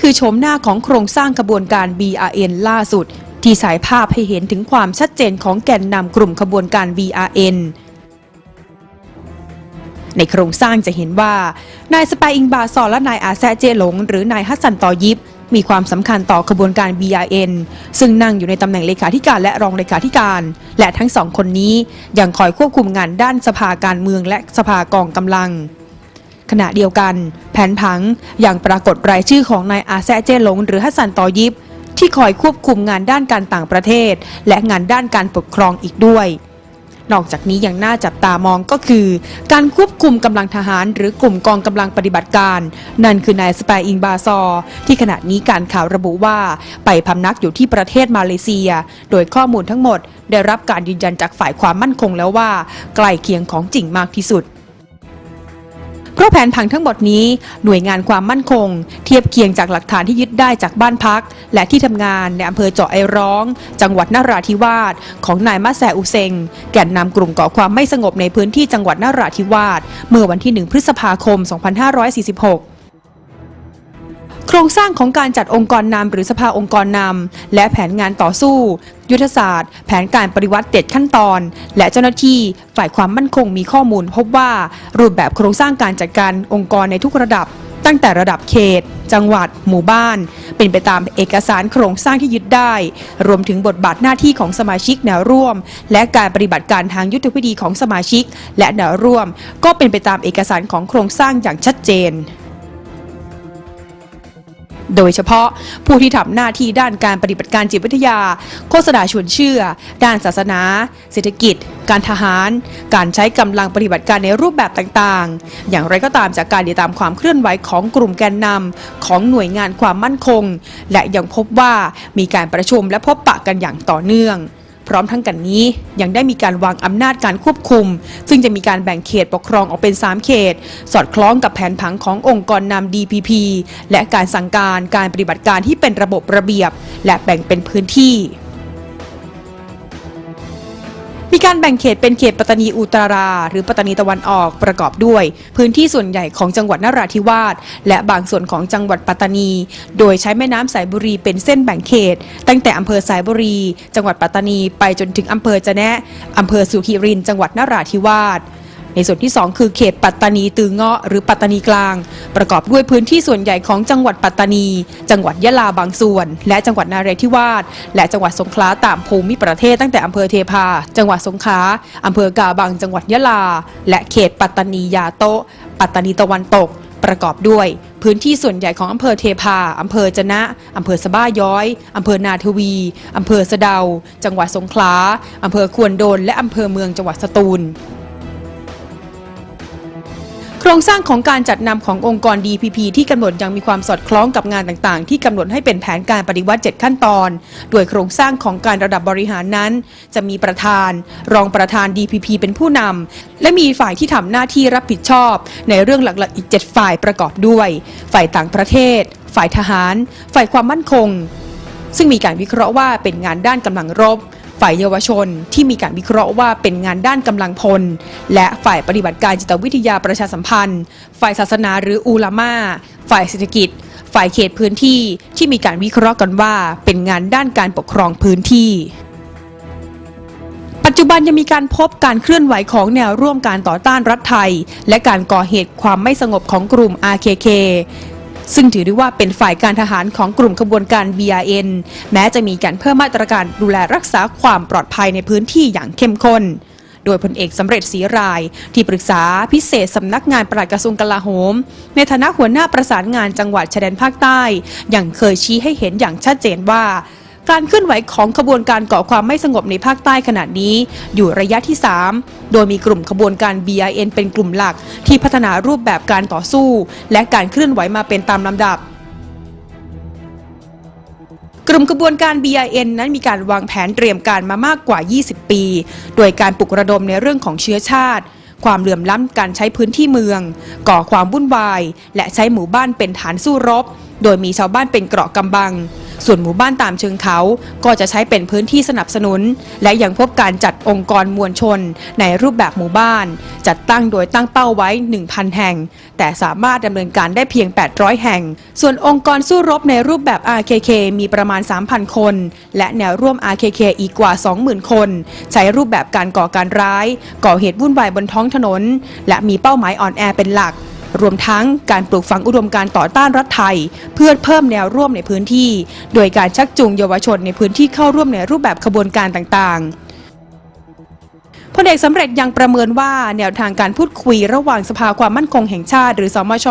คือโฉมหน้าของโครงสร้างขบวนการ BRN ล่าสุด ที่ฉายภาพให้เห็นถึงความชัดเจนของแกนนำกลุ่มขบวนการ BRN ในโครงสร้างจะเห็นว่า นายสปายอิงบาซอและนายอาแซเจหลง หรือนายฮัสซันตอยิบ มีความสำคัญต่อขบวนการ BRN ซึ่งนั่งอยู่ในตำแหน่งเลขาธิการและรองเลขาธิการ และทั้งสองคนนี้ยังคอยควบคุมงานด้านสภาการเมืองและสภากองกำลัง ขณะเดียวกัน แผนผังยังปรากฏรายชื่อของนายอาแซเจหลง หรือฮัสซันตอยิบ ที่คอยควบคุมงานด้านการต่างประเทศ และงานด้านการปกครองอีกด้วย นอกจากนี้ยังน่าจับตามองก็คือ การควบคุมกำลังทหาร หรือกลุ่มกองกำลังปฏิบัติการ นั่นคือนายสปายอิงบาซอ ที่ขณะนี้การข่าวระบุว่า ไปพำนักอยู่ที่ประเทศมาเลเซีย โดยข้อมูลทั้งหมด ได้รับการยืนยันจากฝ่ายความมั่นคงแล้วว่าใกล้เคียงของจริงมากที่สุด เพราะแผนผังทั้งหมดนี้หน่วยงานความมั่นคง เทียบเคียงจากหลักฐานที่ยึดได้จากบ้านพัก และที่ทำงานในอำเภอเจาะไอร้อง จังหวัดนราธิวาสของนายมะแซอุเซง แก่นนำกลุ่มก่อความไม่สงบในพื้นที่จังหวัดนราธิวาสเมื่อวันที่ 1 พฤษภาคม 2546โครงสร้างของการจัดองค์กรนำหรือสภาองค์กรนำและแผนงานต่อสู้ ยุทธศาสตร์ แผนการปฏิวัติเจ็ดขั้นตอน และเจ้าหน้าที่ฝ่ายความมั่นคงมีข้อมูล พบว่ารูปแบบโครงสร้างการจัดการองค์กรในทุกระดับ ตั้งแต่ระดับเขต จังหวัด หมู่บ้าน เป็นไปตามเอกสารโครงสร้างที่ยึดได้ รวมถึงบทบาทหน้าที่ของสมาชิกแนวร่วม และการปฏิบัติการทางยุทธวิธีของสมาชิก และแนวร่วม ก็เป็นไปตามเอกสารของโครงสร้างอย่างชัดเจน โดยเฉพาะผู้ที่ทำหน้าที่ด้านการปฏิบัติการจิตวิทยา โฆษณาชวนเชื่อ ด้านศาสนา เศรษฐกิจ การทหาร การใช้กำลังปฏิบัติการในรูปแบบต่างๆ อย่างไรก็ตามจากการติดตามความเคลื่อนไหวของกลุ่มแกนนำของหน่วยงานความมั่นคง และยังพบว่ามีการประชุมและพบปะกันอย่างต่อเนื่อง พร้อมทั้งกันนี้ยังได้มีการวางอำนาจการควบคุม ซึ่งจะมีการแบ่งเขตปกครองออกเป็น 3 เขต สอดคล้องกับแผนผังขององค์กรนำ DPP และการสั่งการการปฏิบัติการที่เป็นระบบระเบียบ และแบ่งเป็นพื้นที่ มีการแบ่งเขตเป็นเขตปัตตานีอุตรา หรือปัตตานีตะวันออกประกอบด้วย พื้นที่ส่วนใหญ่ของจังหวัดนราธิวาสและบางส่วนของจังหวัดปัตตานี โดยใช้แม่น้ำสายบุรีเป็นเส้นแบ่งเขต ตั้งแต่อำเภอสายบุรี จังหวัดปัตตานีไปจนถึงอำเภอจะแนะอำเภอสุขีรินจังหวัดนราธิวาส ในส่วนที่ 2 คือเขตปัตตานีตือเงาะหรือปัตตานีกลาง ประกอบด้วยพื้นที่ส่วนใหญ่ของจังหวัดปัตตานี จังหวัดยะลาบางส่วน และจังหวัดนาเรธิวาสและจังหวัดสงขลาตามภูมิประเทศตั้งแต่อำเภอเทพา จังหวัดสงขลาอำเภอกาบังจังหวัดยะลา และเขตปัตตานียาโตปัตตานีตะวันตก ประกอบด้วยพื้นที่ส่วนใหญ่ของอำเภอเทพา อำเภอจะนะ อำเภอสะบ้าย้อย อำเภอนาทวี อำเภอสะเดา จังหวัดสงขลา อำเภอควนโดน และอำเภอเมืองจังหวัดสตูล รงสร้างของการจัดนำขององค์กร DPP ที่กำหนดยังมีความสอดคล้องกับงานต่างๆ ที่กำหนดให้เป็นแผนการปฏิวัติ 7 ขั้นตอน โดยโครงสร้างของการระดับบริหารนั้น จะมีประธาน รองประธาน DPP เป็นผู้นำและมีฝ่ายที่ทำหน้าที่รับผิดชอบ ในเรื่องหลักๆอีก 7 ฝ่ายประกอบด้วย ฝ่ายต่างประเทศ ฝ่ายทหาร ฝ่ายความมั่นคง ซึ่งมีการวิเคราะห์ว่าเป็นงานด้านกำลังรบ ฝ่ายเยาวชน ที่มีการวิเคราะห์ว่าเป็นงานด้านกำลังพล และฝ่ายปฏิบัติการจิตวิทยาประชาสัมพันธ์ ฝ่ายศาสนาหรืออูลามาฝ่ายเศรษฐกิจ ฝ่ายเขตพื้นที่ที่มีการวิเคราะห์กันว่า เป็นงานด้านการปกครองพื้นที่ปัจจุบันยังมีการพบการเคลื่อนไหวของแนวร่วมการต่อต้านรัฐไทย และการก่อเหตุความไม่สงบของกลุ่ม RKK ซึ่งถือได้ว่าเป็นฝ่ายการทหารของกลุ่มขบวนการ BRN แม้จะมีการเพิ่มมาตรการดูแลรักษาความปลอดภัยในพื้นที่อย่างเข้มข้น โดยพลเอกสำเร็จศรีราย ที่ปรึกษาพิเศษสำนักงานปลัดกระทรวงกลาโหม ในฐานะหัวหน้าประสานงานจังหวัดชายแดนภาคใต้ ยังเคยชี้ให้เห็นอย่างชัดเจนว่า การเคลื่อนไหวของขบวนการก่อความไม่สงบในภาคใต้ขณะนี้ อยู่ระยะที่ 3 โดยมีกลุ่มขบวนการ BIN เป็นกลุ่มหลัก ที่พัฒนารูปแบบการต่อสู้ และการเคลื่อนไหวมาเป็นตามลำดับกลุ่มกระบวนการ BIN นั้นมีการวางแผนเตรียมการมามากกว่า 20 ปี โดยการปลุกระดมในเรื่องของเชื้อชาติ ความเหลื่อมล้ำการใช้พื้นที่เมือง ก่อความวุ่นวาย และใช้หมู่บ้านเป็นฐานสู้รบ โดยมีชาวบ้านเป็นเกราะกำบัง ส่วนหมู่บ้านตามเชิงเขาก็จะใช้เป็นพื้นที่สนับสนุน และยังพบการจัดองค์กรมวลชน ในรูปแบบหมู่บ้าน จัดตั้งโดยตั้งเป้าไว้ 1,000 แห่ง แต่สามารถดำเนินการได้เพียง 800 แห่ง ส่วนองค์กรสู้รบในรูปแบบ RKK มีประมาณ 3,000 คน และแนวร่วม RKK อีกกว่า 20,000 คน ใช้รูปแบบการก่อการร้าย ก่อเหตุวุ่นวายบนท้องถนน และมีเป้าหมายอ่อนแอเป็นหลัก รวมทั้งการปลูกฝังอุดมการต่อต้านรัฐไทย เพื่อเพิ่มแนวร่วมในพื้นที่ โดยการชักจูงเยาวชนในพื้นที่เข้าร่วมในรูปแบบขบวนการต่างๆพลเอกสำเร็จยังประเมินว่าแนวทางการพูดคุยระหว่างสภาความมั่นคงแห่งชาติ หรือสมช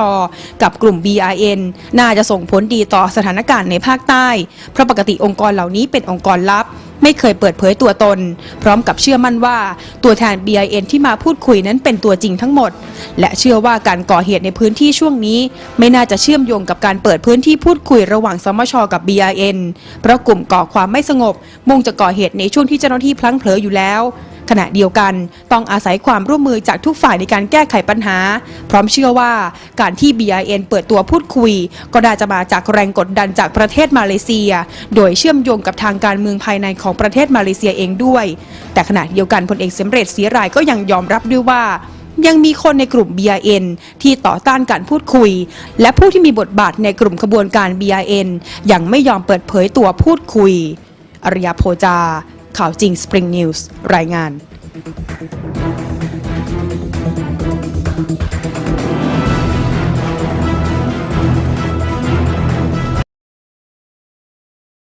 กับกลุ่ม BRN น่าจะส่งผลดีต่อสถานการณ์ในภาคใต้ เพราะปกติองค์กรเหล่านี้เป็นองค์กรลับ ไม่เคยเปิดเผยตัวตน พร้อมกับเชื่อมั่นว่าตัวแทน BIN ที่มาพูดคุยนั้นเป็นตัวจริงทั้งหมด และเชื่อว่าการก่อเหตุในพื้นที่ช่วงนี้ ไม่น่าจะเชื่อมโยงกับการเปิดพื้นที่พูดคุยระหว่างสมชกับ BIN เพราะกลุ่มก่อความไม่สงบ มุ่งจะก่อเหตุในช่วงที่เจ้าหน้าที่พลั้งเผลออยู่แล้ว ขณะเดียวกัน ต้องอาศัยความร่วมมือจากทุกฝ่ายในการแก้ไขปัญหา พร้อมเชื่อว่าการที่ BIN เปิดตัวพูดคุย ก็น่าจะมาจากแรงกดดันจากประเทศมาเลเซีย โดยเชื่อมโยงกับทางการเมืองภายในของประเทศมาเลเซียเองด้วย แต่ขณะเดียวกันพลเอกเสำเร็จศรีรายก็ยังยอมรับด้วยว่ายังมีคนในกลุ่ม BIN ที่ต่อต้านการพูดคุย และผู้ที่มีบทบาทในกลุ่มขบวนการ BIN ยังไม่ยอมเปิดเผยตัวพูดคุย อริยาโพจา ข่าวจริง Spring News รายงาน